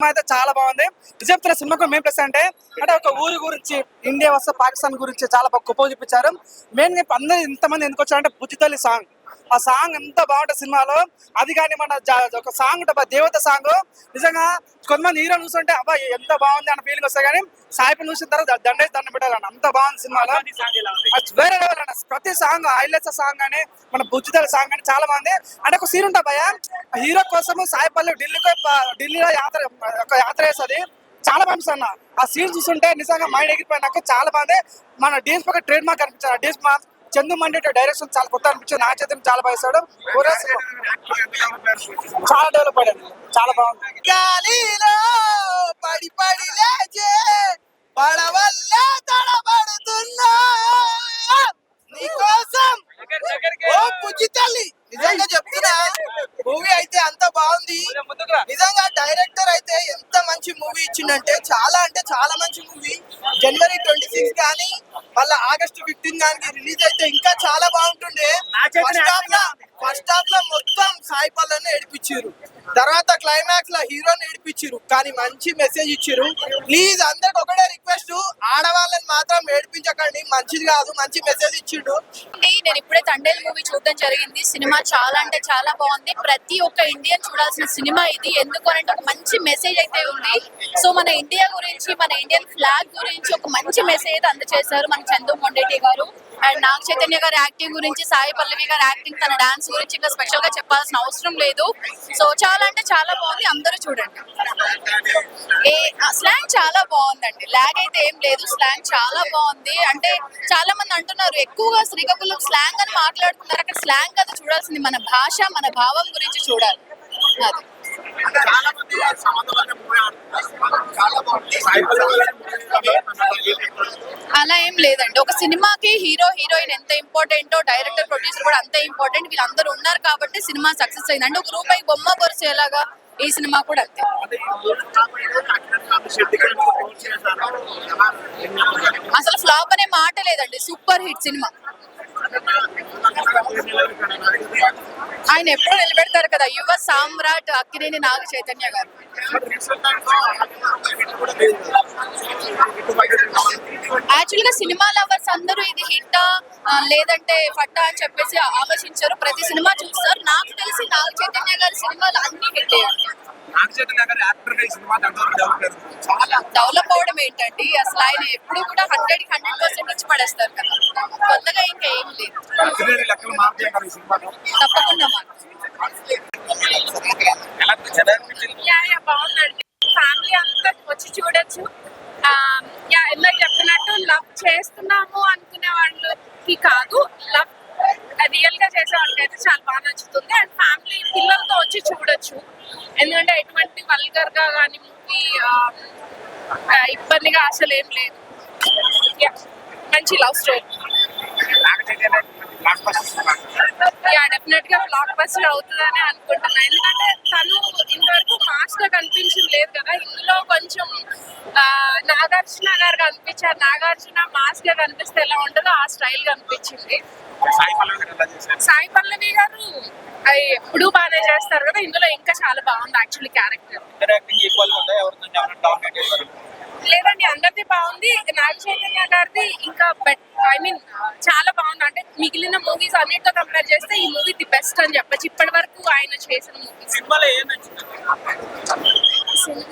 Cinema అయితే చాలా బాగుంది. చెప్తున్న సినిమాకు మేము ప్లస్ అంటే అంటే ఒక ఊరి గురించి ఇండియా వస్తే పాకిస్తాన్ గురించి చాలా గొప్ప చూపించారు. మెయిన్గా అందరూ ఇంతమంది ఎందుకు వచ్చారంటే బుజ్జితల్లి సాంగ్ ఆ సాంగ్ ఎంత బాగుంటుంది సినిమాలో. అది కానీ మన ఒక సాంగ్ ఉంటుంది దేవత సాంగ్. నిజంగా కొంతమంది హీరో చూస్తుంటే అబ్బా ఎంత బాగుంది అన్న ఫీలింగ్ వస్తాయి కానీ సాయిపి చూసిన తర్వాత దండేసి దండం పెట్టాలన్న అంత బాగుంది సినిమాలో. వేరే లెవెల్ అన్న ప్రతి సాంగ్ హైలైట్స్ సాంగ్ అని మన బుజ్జితల సాంగ్ అని చాలా బాగుంది. అంటే ఒక సీన్ ఉంటా భయ హీరో కోసం సాయి పల్లె ఢిల్లీకి ఢిల్లీలో యాత్ర ఒక యాత్ర వేస్తుంది. చాలా బాగుంది అన్న. ఆ సీన్ చూస్తుంటే నిజంగా మైండ్ ఎగిరిపోయినాక చాలా బాగుంది. మన డీఎస్ ఒక ట్రేడ్ మార్క్ అనిపించారు డీఎస్ మా చందు మండి డైరెక్షన్ చాలా కొత్త అనిపించింది నా చేతిని చాలా బాగా చాలా డెవలప్ అయ్యాడు. చాలా బాగుంది. గాలిలో పడి పడి లేచే పడవల్లే తడబడుతున్నా నీకోసం ఓ పుచ్చి తల్లి. నిజంగా చెప్తున్నా మూవీ అయితే అంత బాగుంది. నిజంగా డైరెక్టర్ అయితే ఎంత మంచి మూవీ ఇచ్చిండంటే చాలా అంటే చాలా మంచి మూవీ. జనవరి ట్వంటీ సిక్స్ కానీ మళ్ళీ ఆగస్ట్ ఫిఫ్టీన్ కానీ రిలీజ్ అయితే ఇంకా చాలా బాగుంటుండే. ఫస్ట్ హాఫ్లో ఫస్ట్ హాఫ్లో మొత్తం సాయి పల్లెని ఏడిపించారు. తర్వాత క్లైమాక్స్లో హీరోని ఏడిపించారు కానీ మంచి మెసేజ్ ఇచ్చారు ప్లీజ్ అందరికి ఒకటే రిక్వెస్ట్ ఆడవాళ్ళని మాత్రం ఏడిపించకండి. మంచిది కాదు మంచి మెసేజ్ ఇచ్చిండు నేను ఇప్పుడే తండేల్ మూవీ చూడడం జరిగింది. సినిమా చాలా అంటే చాలా బాగుంది. ప్రతి ఒక్క ఇండియన్ చూడాల్సిన సినిమా ఇది. ఎందుకు అంటే ఒక మంచి మెసేజ్ అయితే ఉంది. సో మన ఇండియా గురించి మన ఇండియన్ ఫ్లాగ్ గురించి ఒక మంచి మెసేజ్ అయితే అందజేశారు మన చందు మొండేటి గారు. అండ్ నాగ్ చైతన్య గారి యాక్టింగ్ గురించి సాయి పల్లవి గారి యాక్టింగ్ తన డాన్స్ గురించి ఇంకా స్పెషల్గా చెప్పాల్సిన అవసరం లేదు. సో చాలా అంటే చాలా బాగుంది. అందరూ చూడండి. ఏ స్లాంగ్ చాలా బాగుందండి. లాగ్ అయితే ఏం లేదు. స్లాంగ్ చాలా బాగుంది. అంటే చాలా మంది అంటున్నారు ఎక్కువగా శ్రీకాకుళం స్లాంగ్ అని మాట్లాడుతున్నారు. అక్కడ స్లాంగ్ కదా చూడాల్సింది. మన భాష మన భావం గురించి చూడాలి. అది. అలా ఏం లేదండి. ఒక సినిమాకి హీరో హీరోయిన్ ఎంత ఇంపార్టెంటో డైరెక్టర్ ప్రొడ్యూసర్ కూడా అంత ఇంపార్టెంట్ వీళ్ళందరూ ఉన్నారు కాబట్టి సినిమా సక్సెస్ అయింది. అంటే ఒక రూపాయి బొమ్మ కొరిచేలాగా ఈ సినిమా కూడా అంతే. అసలు ఫ్లాప్ అనే మాట లేదండి సూపర్ హిట్ సినిమా. ఆయన ఎప్పుడు నిలబెడతారు కదా యువ సామ్రాట్ అక్కినేని నాగ చైతన్య గారు యాక్చువల్గా సినిమా లవర్స్ అందరూ ఇది హిట్ లేదంటే ఫట్టా అని చెప్పేసి ఆలోచించారు. ప్రతి సినిమా చూస్తారు. నాకు తెలిసి నాగ చైతన్య గారి సినిమాలు అన్ని హిట్ చాలా డెవలప్ అవడం ఏంటండి? అసలు ఆయన ఎప్పుడు కూడా హండ్రెడ్ హండ్రెడ్ పర్సెంట్ ఇచ్చి పడేస్తారు కదా. కొత్తగా ఇంకా ఏం లేదు. తప్పకుండా మాట యా యా బాగుందండి. ఫ్యామిలీ అంతా వచ్చి చూడొచ్చు. యా ఇందాక లవ్ చేస్తున్నాము అనుకునే వాళ్ళకి కాదు లవ్ రియల్గా చేసే వాళ్ళకి అయితే చాలా బాగా నచ్చుతుంది. అండ్ ఫ్యామిలీ పిల్లలతో వచ్చి చూడొచ్చు. ఎందుకంటే ఎటువంటి వల్గర్గా కానీ మూవీ ఇబ్బందిగా అసలు ఏం లేదు. మంచి లవ్ స్టోరీ యా డెఫినెట్గా బ్లాక్ బస్టర్ అవుతుందని అనుకుంటున్నాను ఎందుకంటే తను ఇంతవరకు మాస్గా కనిపించింది లేదు కదా. ఇందులో నాగార్జున గారు కనిపించారు. నాగార్జున మాస్గా కనిపిస్తే ఎలా ఉంటుందో ఆ స్టైల్ కనిపించింది. సాయి పల్లవి గారు అవి ఎప్పుడు బాగానే చేస్తారు కదా ఇందులో ఇంకా చాలా బాగుంది యాక్చువల్లీ క్యారెక్టర్ లేదండి అందరిది బాగుంది. నాగ చైతన్య గారిది ఇంకా బెట్ ఐ మీన్ చాలా బాగుంది. అంటే మిగిలిన మూవీస్ అన్నిటితో కంపేర్ చేస్తే ఈ మూవీ ది బెస్ట్ అని చెప్పచ్చు. ఇప్పటి వరకు ఆయన చేసిన మూవీస్ సినిమాలో ఏం నచ్చింది? సినిమా